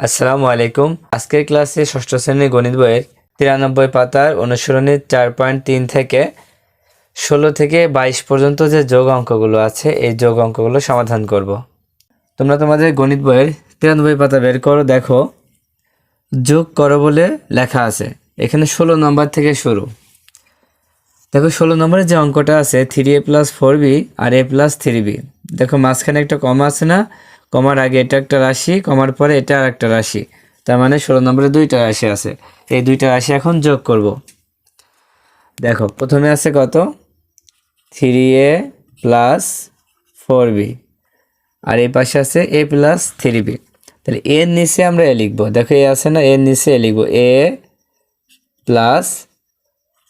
আসসালামু আলাইকুম। আজকের ক্লাসে ষষ্ঠ শ্রেণির গণিত বইয়ের তিরানব্বই পাতার অনুসরণের চার পয়েন্ট তিন থেকে ষোলো থেকে বাইশ পর্যন্ত যে যোগ অঙ্কগুলো আছে, এই যোগ অঙ্কগুলো সমাধান করব। তোমরা তোমাদের গণিত বইয়ের তিরানব্বই পাতা বের করো, দেখো। যোগ করো বলে লেখা আছে। এখানে ষোলো নম্বর থেকে শুরু। দেখো, ষোলো নম্বরে যে অঙ্কটা আছে three A plus four B R A plus three B দেখো, মাঝখানে একটা কমা আছে না? কমার আগে এটা একটা রাশি, কমার পরে এটা আর একটা রাশি। তার মানে ষোলো নম্বরে দুইটা রাশি আছে। এই দুইটা রাশি এখন যোগ করব। দেখো, প্রথমে আছে কত? Three A plus four B আর এই পাশে আছে এ প্লাস থ্রি বি তাহলে এর নিচে আমরা এ লিখব। দেখো এ আছে না? এর নিচে এ লিখব। এ প্লাস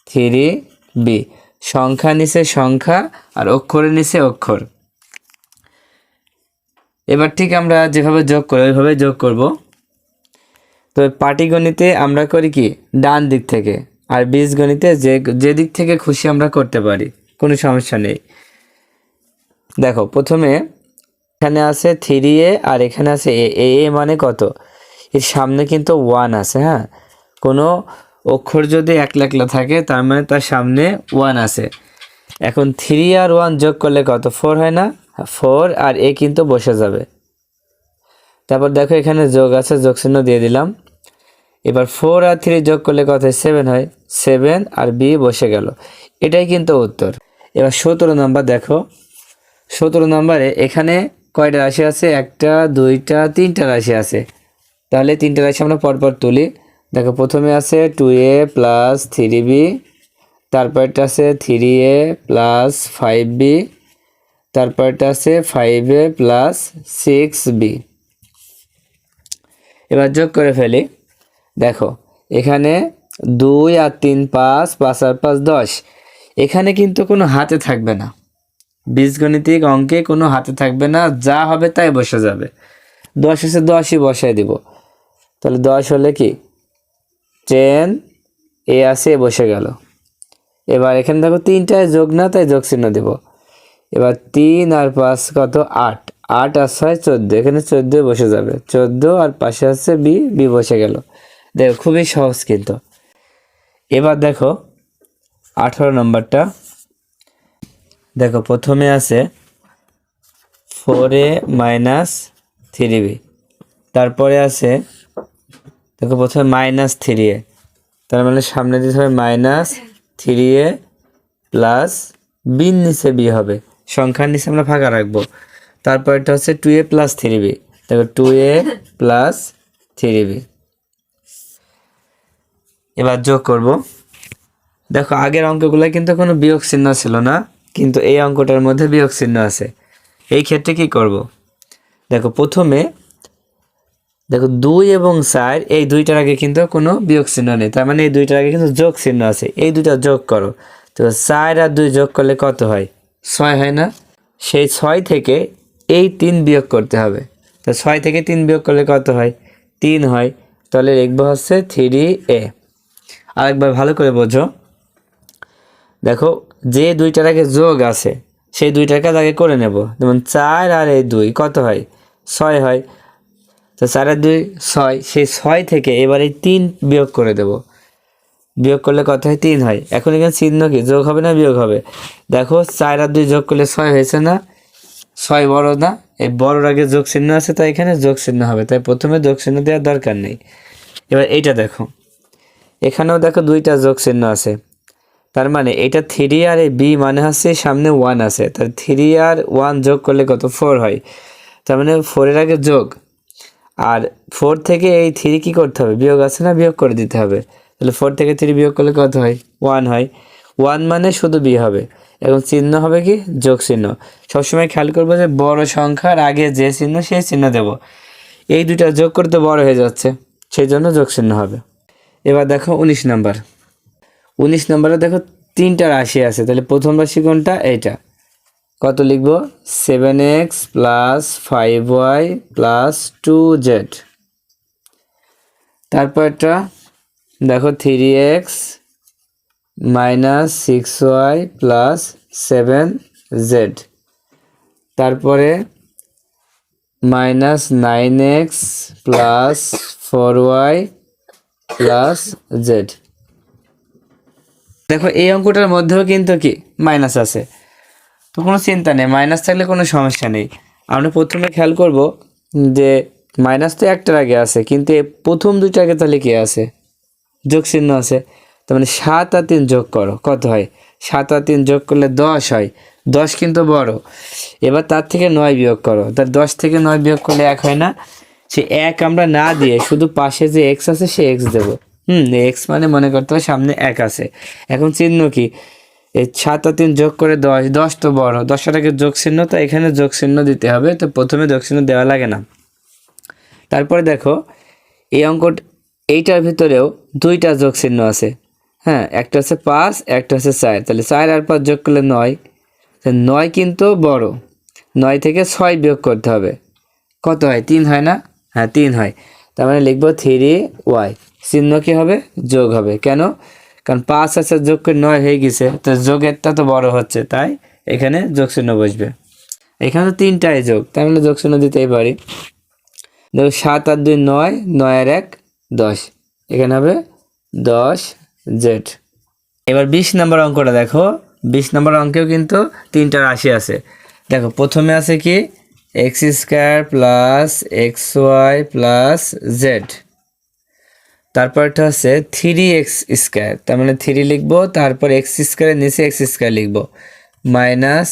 থ্রি বি সংখ্যা নিচে সংখ্যা আর অক্ষরের নিচে অক্ষর। এবার ঠিক আমরা যেভাবে যোগ করি ওইভাবে যোগ করব। তো পাটিগণিতে আমরা করি কি, ডান দিক থেকে, আর বীজগণিতে যে যে দিক থেকে খুশি আমরা করতে পারি, কোনো সমস্যা নেই। দেখো, প্রথমে এখানে আছে থ্রি এ, আর এখানে আছে এ এ এ মানে কত? এর সামনে কিন্তু ওয়ান আছে হ্যাঁ? কোনো অক্ষর যদি একলা একলা থাকে, তার মানে তার সামনে ওয়ান আছে। এখন থ্রি আর ওয়ান যোগ করলে কত? ফোর হয় না? ফোর আর এ কিন্তু বসে যাবে। তারপর দেখো এখানে যোগ আছে, যোগ চিহ্ন দিয়ে দিলাম। এবার ফোর আর থ্রি যোগ করলে কত সেভেন হয়। সেভেন আর বি বসে গেল। এটাই কিন্তু উত্তর। এবার সতেরো নাম্বার দেখো। সতেরো নম্বরে এখানে কয়টা রাশি আছে? একটা, দুইটা, তিনটা রাশি আছে। তাহলে তিনটা রাশি আমরা পরপর তুলি। দেখো প্রথমে আছে two A plus three B তারপরটা আছে three A plus five B তারপরটা আছে five A plus six B এবার যোগ করে ফেলি। দেখো, এখানে দুই আর তিন পাঁচ পাঁচ আর পাঁচ দশ। এখানে কিন্তু কোনো হাতে থাকবে না। বীজগণিতিক অঙ্কে কোনো হাতে থাকবে না, যা হবে তাই বসে যাবে। দশ এসে দশই বসায় দিব। তাহলে দশ হলে কি? টেন, এ আসে বসে গেল। এবার এখানে দেখো তিনটায় যোগ না, তাই যোগ চিহ্ন দেব। এবার তিন আর পাঁচ কত? আট। আট আর ছয় চোদ্দ। এখানে চোদ্দ বসে যাবে। চোদ্দ আর পাশে আছে বি। বি বসে গেল। দেখো, খুবই সহজ কিন্তু। এবার দেখো, আঠারো নম্বরটা। দেখো, প্রথমে আছে four A minus three B. তারপরে আছে, দেখো, প্রথমে মাইনাস থ্রি এ। তার মানে সামনে দিতে হবে মাইনাস থ্রি এ প্লাস বির নিচে বি হবে। সংখ্যার নিচে আমরা ফাঁকা রাখব। তারপর এটা হচ্ছে two A plus three B দেখো two A plus three B এবার যোগ করব। দেখো আগের অঙ্কগুলো কিন্তু কোনো বিয়োগ চিহ্ন ছিল না, কিন্তু এই অঙ্কটার মধ্যে বিয়োগ চিহ্ন আছে। এই ক্ষেত্রে কি করব? দেখো প্রথমে, দেখো দুই এবং চার, এই দুইটার আগে কিন্তু কোনো বিয়োগ চিহ্ন নেই। তার মানে এই দুইটার আগে কিন্তু যোগ চিহ্ন আছে। এই দুইটা যোগ করো। তো চার আর দুই যোগ করলে কত হয়? ছয়, হয় না? সেই ছয় থেকে এই তিন বিয়োগ করতে হবে। তো ছয় থেকে তিন বিয়োগ করলে কত হয়? তিন হয়। তাহলে লিখব হচ্ছে থ্রি এ আরেকবার ভালো করে বোঝো। দেখো, যে দুইটার আগে যোগ আছে, সেই দুইটার কাজ আগে করে নেব। যেমন চার আর এই দুই, কত হয়? ছয় হয়। তো চার আর দুই, ছয়। সেই ছয় থেকে এবার তিন বিয়োগ করে দেব। বিয়োগ করলে কত হয়? তিন হয়। এখন এখানে চিহ্ন কি? যোগ হবে না বিয়োগ হবে? দেখো, চার আর দুই যোগ করলে ছয় হয়েছে না? ছয় বড় না? এই বড়র আগে যোগ চিহ্ন আছে, তাই এখানে যোগ চিহ্ন হবে। তাই প্রথমে যোগ চিহ্ন দেওয়ার দরকার নেই। এবার এইটা দেখো। এখানেও দেখো দুইটা যোগ চিহ্ন আছে। তার মানে এটা থ্রি আর এই বি মানে হচ্ছে সামনে ওয়ান আছে। তার থ্রি আর ওয়ান যোগ করলে কত? ফোর হয়। তার মানে ফোরের আগে যোগ। আর ফোর থেকে এই থ্রি কী করতে হবে? বিয়োগ আছে না? বিয়োগ করে দিতে হবে। তাহলে ফোর থেকে থ্রি বিয়োগ করলে কত হয়? ওয়ান হয়। ওয়ান মানে শুধু বি হবে। এবং চিহ্ন হবে কি? যোগ চিহ্ন। সবসময় খেয়াল করব যে বড় সংখ্যার আগে যে চিহ্ন, সেই চিহ্ন দেব। এই দুইটা যোগ করতে বড় হয়ে যাচ্ছে। সেই জন্য যোগ চিহ্ন হবে। এবার দেখো উনিশ নাম্বার। উনিশ নম্বরে দেখো তিনটা রাশি আছে। তাহলে প্রথম রাশি কোনটা? এইটা। কত লিখব? Seven X plus five Y plus two Z তারপরটা দেখো three X minus six Y plus seven Z তারপরে minus nine X plus four Y plus Z দেখো এই অঙ্কটার মধ্যেও কিন্তু কি মাইনাস আছে। তো কোনো চিন্তা নেই মাইনাস থাকলে কোনো সমস্যা নেই। আমরা প্রথমে খেয়াল করব যে মাইনাস তো একটার আগে আছে, কিন্তু প্রথম দুইটার আগে তাহলে কি আছে? যোগ চিহ্ন আছে। তার মানে সাত আর তিন যোগ করো, কত হয়? সাত আর তিন যোগ করলে দশ হয়। দশ কিন্তু বড়। এবার তার থেকে নয় বিয়োগ করো। তার দশ থেকে নয় বিয়োগ করলে এক হয় না। সে এক আমরা না দিয়ে শুধু পাশে যে এক্স আছে সে এক্স দেবো। হুম এক্স মানে মনে করতে হবে সামনে এক আছে। এখন চিহ্ন কি? এই সাত আর তিন যোগ করে দশ দশ তো বড়। দশটাকে যোগ চিহ্ন, তো এখানে যোগ চিহ্ন দিতে হবে। তো প্রথমে যোগ চিহ্ন দেওয়া লাগে না। তারপরে দেখো, এই অঙ্ক এইটার ভিতরেও দুইটা যোগ চিহ্ন আছে। হ্যাঁ একটা হচ্ছে পাঁচ, একটা হচ্ছে চার। তাহলে চার আর পাঁচ যোগ করলে নয়। নয় কিন্তু বড়। নয় থেকে ছয় বিয়োগ করতে হবে। কত হয়? তিন হয় না? হ্যাঁ তিন হয়। তার মানে লিখব থ্রি ওয়াই চিহ্ন কী হবে? যোগ হবে। কেন? কারণ পাঁচ আছে, যোগ করে নয় হয়ে গেছে। তো যোগেরটা তো বড় হচ্ছে, তাই এখানে যোগ চিহ্ন বসবে। এখানে তো তিনটাই যোগ। তার মানে যোগ চিহ্ন দিতেই পারি। দেখো সাত আর দুই নয় নয় আর এক। দশ। এখানে হবে দশ জেড। এবার বিশ নম্বর অঙ্কটা দেখো। বিশ নম্বর অঙ্কেও কিন্তু তিনটা রাশি আছে। দেখো, প্রথমে আছে কি? X square plus X Y plus Z তারপরটা হচ্ছে থ্রি এক্স স্কোয়ার তার মানে থ্রি লিখব, তারপর এক্স স্কোয়ারের নিচে এক্স স্কোয়ার লিখব। Minus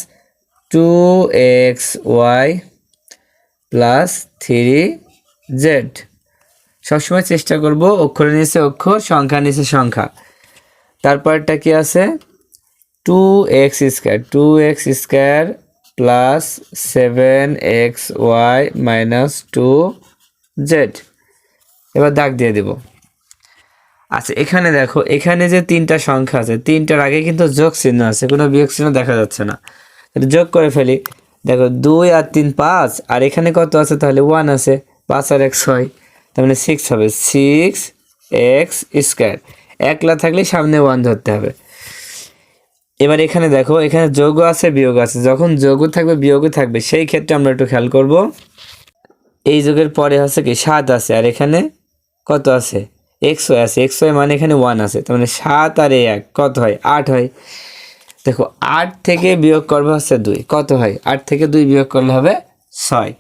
two X Y plus three Z সবসময় চেষ্টা করব অক্ষরের নিচে অক্ষর, সংখ্যা নিচে সংখ্যা। তারপরটা কি আছে? Two X square two X square plus seven X Y minus two Z এবার দাগ দিয়ে দেব। আচ্ছা এখানে দেখো, এখানে যে তিনটা সংখ্যা আছে, তিনটার আগে কিন্তু যোগ চিহ্ন আছে, কোনো বিয়োগ চিহ্ন দেখা যাচ্ছে না। যোগ করে ফেলি। দেখো, দুই আর তিন পাঁচ, আর এখানে কত আছে? তাহলে ওয়ান আছে, পাঁচ আর এক ছয়। তার মানে সিক্স হবে। সিক্স এক্স স্কোয়ার একলা থাকলে সামনে ওয়ান ধরতে হবে। এবার এখানে দেখো, এখানে যোগও আছে, বিয়োগ আছে। যখন যোগও থাকবে বিয়োগও থাকবে। সেই ক্ষেত্রে আমরা একটু খেয়াল করব। এই যোগের পরে হচ্ছে কি, সাত আছে। আর এখানে কত আছে? ওয়াই আছে। ওয়াই মানে এখানে ওয়ান আছে। তার মানে সাত আর এক, কত হয়? আট হয়। দেখো, আট থেকে বিয়োগ করব হচ্ছে দুই। কত হয়? আট থেকে দুই বিয়োগ করলে হবে ছয়।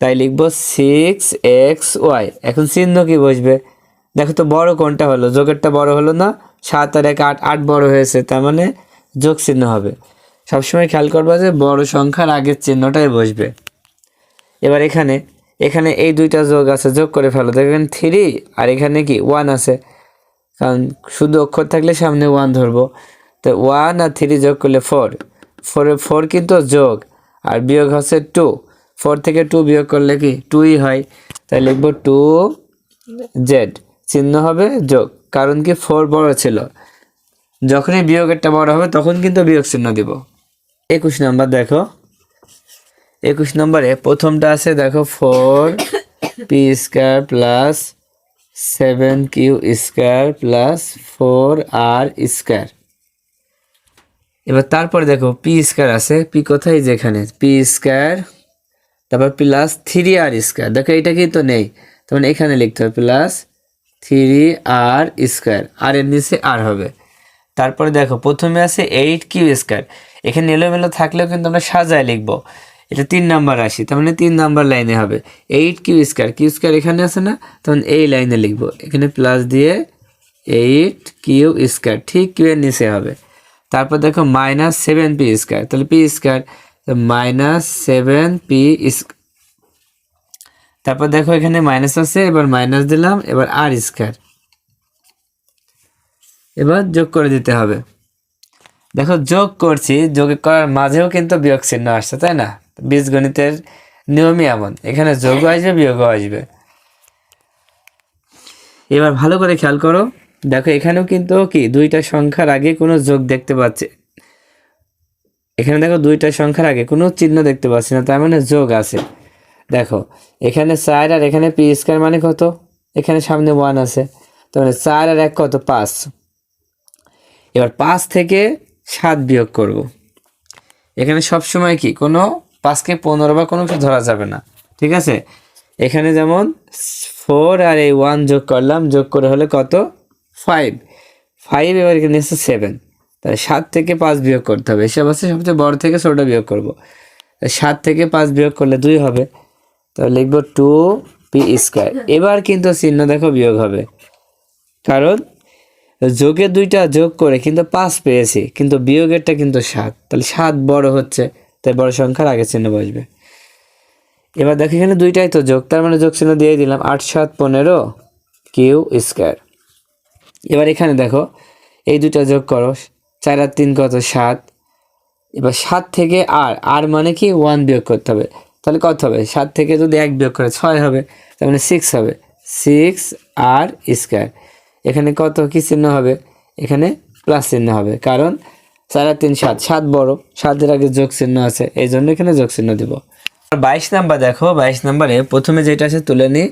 তাই লিখব সিক্স এক্স ওয়াই এখন চিহ্ন কি বসবে? দেখো তো বড় কোনটা হলো? যোগেরটা বড় হলো না? সাত আর এক আট আট বড় হয়েছে, তার মানে যোগ চিহ্ন হবে। সবসময় খেয়াল করবা যে বড় সংখ্যার আগের চিহ্নটাই বসবে। এবার এখানে এখানে এই দুইটা যোগ আছে, যোগ করে ফেলো। দেখবেন থ্রি আর এখানে কি? ওয়ান আছে। কারণ শুধু অক্ষর থাকলে সামনে ওয়ান ধরবো। তো ওয়ান আর থ্রি যোগ করলে ফোর ফোরে ফোর কিন্তু যোগ, আর বিয়োগ হচ্ছে টু ফোর থেকে টু বিয়োগ করলে কি টুই হয়? তাই লিখব টু জেড। চিহ্ন হবে যোগ, কারণ কি ফোর বড় ছিল। যখনই বিয়োগেরটা বড় হবে, তখন কিন্তু বিয়োগ চিহ্ন দিব। একুশ নাম্বার দেখো। একুশ নম্বরে প্রথমটা আছে, দেখো, four P square plus seven Q square plus four R square. এবার তারপরে দেখো, পি স্কোয়ার আছে, পি কোথায়? যেখানে। পি স্কোয়ার তারপর প্লাস থ্রি আর স্কোয়ার দেখো এটা কিন্তু নেই। তখন মানে এখানে লিখতে হবে প্লাস থ্রি আর স্কোয়ার আর এর নিচে আর হবে। তারপরে দেখো, প্রথমে আছে এইট কিউ স্কোয়ার এখানে এলোমেলো থাকলেও কিন্তু আমরা সাজায় লিখব। এটা তিন নাম্বার রাশি, তার মানে তিন নাম্বার লাইনে হবে। Eight Q square Q square এখানে আছে না? তখন এই লাইনে লিখব। এখানে প্লাস দিয়ে এইট কিউ স্কোয়ার ঠিক কিউ এর নিচে হবে। তারপর দেখো মাইনাস সেভেন পি স্কোয়ার তাহলে P square minus seven P তারপর দেখো এখানে মাইনাস আছে, এবার মাইনাস দিলাম, এবার আর স্কোয়ার এবার যোগ করে দিতে হবে। দেখো যোগ করছি, যোগ করার মাঝেও কিন্তু বিয়োগ চিহ্ন আসছে, তাই না? বীজগণিতের নিয়মই এমন, এখানে যোগও আসবে, বিয়োগও আসবে। এবার ভালো করে খেয়াল করো, দেখো এখানেও কিন্তু কি, দুইটা সংখ্যার আগে কোনো যোগ দেখতে পাচ্ছে। এখানে দেখো দুইটা সংখ্যার আগে কোনো চিহ্ন দেখতে পাচ্ছি না, তার মানে যোগ আছে। দেখো, এখানে চার আর এখানে পি স্কোয়ার মানে কত? এখানে সামনে ওয়ান আছে। তাহলে চার আর এক কত? পাঁচ। এবার পাঁচ থেকে সাত বিয়োগ করব। এখানে সব সময় কি? কোনো পাঁচকে পনেরো বা কোনো কিছু ধরা যাবে না। ঠিক আছে? এখানে যেমন ফোর আর এই ওয়ান যোগ করলাম, যোগ করে হলে কত? ফাইভ। ফাইভ এবার এখানে এসে সেভেন। তাহলে সাত থেকে পাঁচ বিয়োগ করতে হবে। এসব আছে, সবচেয়ে বড় থেকে ছোটো বিয়োগ করব। সাত থেকে পাঁচ বিয়োগ করলে দুই হবে। তাহলে লিখব টু পি স্কোয়ার। এবার কিন্তু চিহ্ন দেখো বিয়োগ হবে। কারণ যোগে দুইটা যোগ করে কিন্তু পাঁচ পেয়েছি, কিন্তু বিয়োগেরটা কিন্তু সাত। তাহলে সাত বড় হচ্ছে, তাই বড় সংখ্যার আগে চিহ্ন বসবে। এবার দেখো এখানে দুইটাই তো যোগ, তার মানে যোগ চিহ্ন দিয়ে দিলাম আট, সাত, পনেরো, কিউ স্কোয়ার। এবার এখানে দেখো, এই দুইটা যোগ করো। চার আর তিন কত সাত? এবার সাত থেকে আর আর মানে কি? ওয়ান বিয়োগ করতে হবে। তাহলে কত হবে? সাত থেকে যদি এক বিয়োগ করে ছয় হবে, তার মানে সিক্স হবে। সিক্স আর স্কোয়ার এখানে কত কী চিহ্ন হবে? এখানে প্লাস চিহ্ন হবে। কারণ চার আর তিন সাত সাত বড়। সাতের আগে যোগ চিহ্ন আছে, এই জন্য এখানে যোগ চিহ্ন দিব। বাইশ নাম্বার দেখো, বাইশ নাম্বারে প্রথমে যেটা আছে তুলে নিই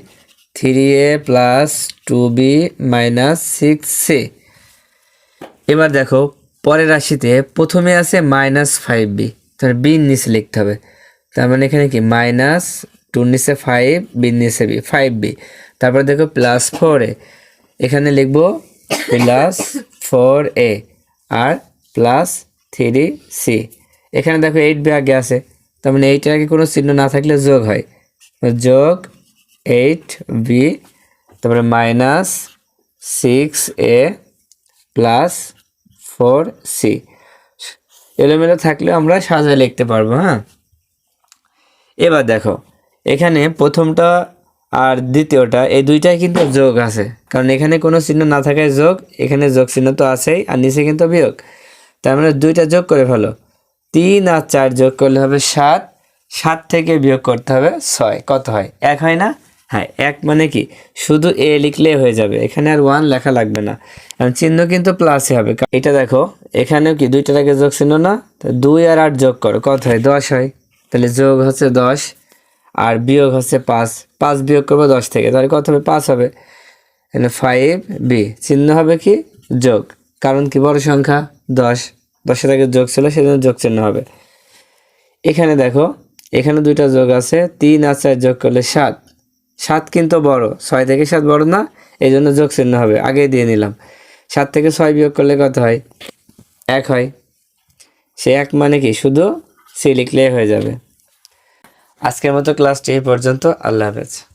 three A plus two B minus six C এবার দেখো পরের রাশিতে প্রথমে আছে মাইনাস ফাইভ বি তাহলে বির নিচে লিখতে হবে। তার মানে এখানে কি? মাইনাস টুর নিচে ফাইভ বির নিচে বি ফাইভ বি তারপরে দেখো প্লাস ফোর এখানে লিখব প্লাস ফোর এ আর প্লাস থ্রি সি এখানে দেখো এইট বি আগে আছে, তার মানে এইটের আগে কোনো চিহ্ন না থাকলে যোগ হয়। যোগ এইট বি তারপরে minus six A plus four C এলোমেলো থাকলেও আমরা সাজায় লিখতে পারব হ্যাঁ? এবার দেখো, এখানে প্রথমটা আর দ্বিতীয়টা, এই দুইটাই কিন্তু যোগ আছে। কারণ এখানে কোনো চিহ্ন না থাকায় যোগ, এখানে যোগ চিহ্ন তো আছেই, আর নিচে কিন্তু বিয়োগ। তার মানে দুইটা যোগ করে ফেলো। তিন আর চার যোগ করলে হবে সাত সাত থেকে বিয়োগ করতে হবে ছয়। কত হয়? এক হয় না? হ্যাঁ এক মানে কি? শুধু এ লিখলে হয়ে যাবে। এখানে আর ওয়ান লেখা লাগবে না। কারণ চিহ্ন কিন্তু প্লাসই হবে। এটা দেখো, এখানেও কি দুইটার আগে যোগ চিহ্ন না? দুই আর আট যোগ করো। কত হয়? দশ হয়। তাহলে যোগ হচ্ছে দশ আর বিয়োগ হচ্ছে পাঁচ। পাঁচ বিয়োগ করব দশ থেকে। তাহলে কত হবে? পাঁচ হবে। এখানে ফাইভ বি চিহ্ন হবে কি? যোগ। কারণ কি? বড় সংখ্যা। দশ। দশের আগে যোগ ছিল, সেজন্য যোগ চিহ্ন হবে। এখানে দেখো, এখানে দুইটা যোগ আছে। তিন আর চার যোগ করলে সাত। সাত কিন্তু বড়, ছয় থেকে সাত বড় না? এই জন্য যোগ চিহ্ন হবে আগে দিয়ে নিলাম। সাত থেকে ছয় বিয়োগ করলে কত হয়? এক হয়। সে এক মানে কি? শুধু সে লিখলে হয়ে যাবে। আজকের মতো ক্লাসটি এই পর্যন্ত। আল্লাহ হাফেজ।